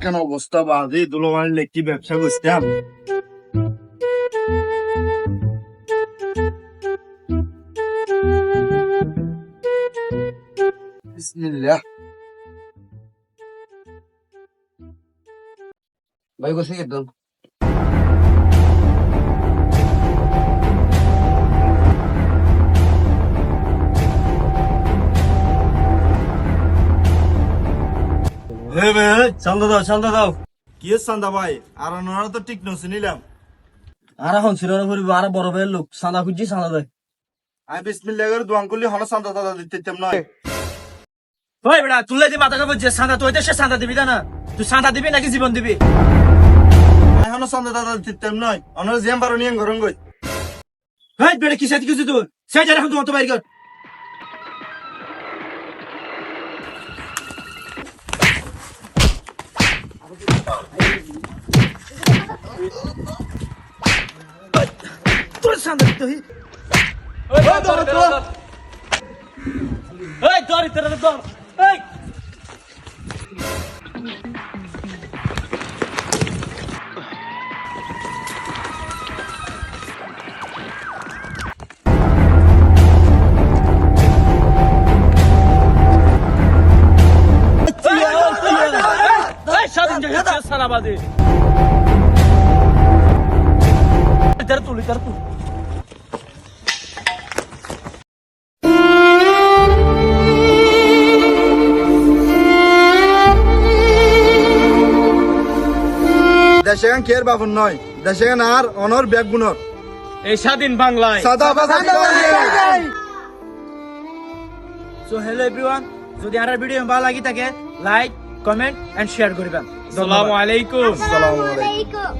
কেন অবস্থা বাদে দুলো মারলে কি ব্যবসা করতাম বিসমিল্লাহ ভাই গোসে একদম চান্দা দাও চান্দা দাও। কি চান্দা ভাই? আর ওনারা তো ঠিক নছি নিলাম। আর এখন ছিল না করিব আর বড় ভাইয়ের লোক সাদা খুঁজছি সাদা দেয়। আমি বিসমিল্লাহ করে দোয়ান করলে হন চান্দা দাদা দিতে নয়। ওই বেটা তুলে দি মাথা কাপড় যে সাদা তুই সে সাদা দিবি না তুই সাদা দিবি নাকি জীবন দিবি? এখন চান্দা দাদা দিতে নয়। ওনারা জিয়াম পারো নিয়ে গরম গই বেটা কি সাথে কিছু তুই সেই যারা এখন তোমার তো বাইর কর। তোর সামনে তুই। এই ধর ইতরে দর এই এই জায়গা সারা বাদে ইতরে তুল ইতরে তুল। দেশে কের বাবুর নয় দেশে আর অনর ব্যাগ গুণর। এই স্বাধীন বাংলায়। সাদা বাসা সো হ্যালো এভরিওয়ান যদি আর ভিডিও ভালো লাগি থাকে লাইক কমেন্ট এন্ড শেয়ার করবেন। আসসালামু আলাইকুম। আসসালামু আলাইকুম.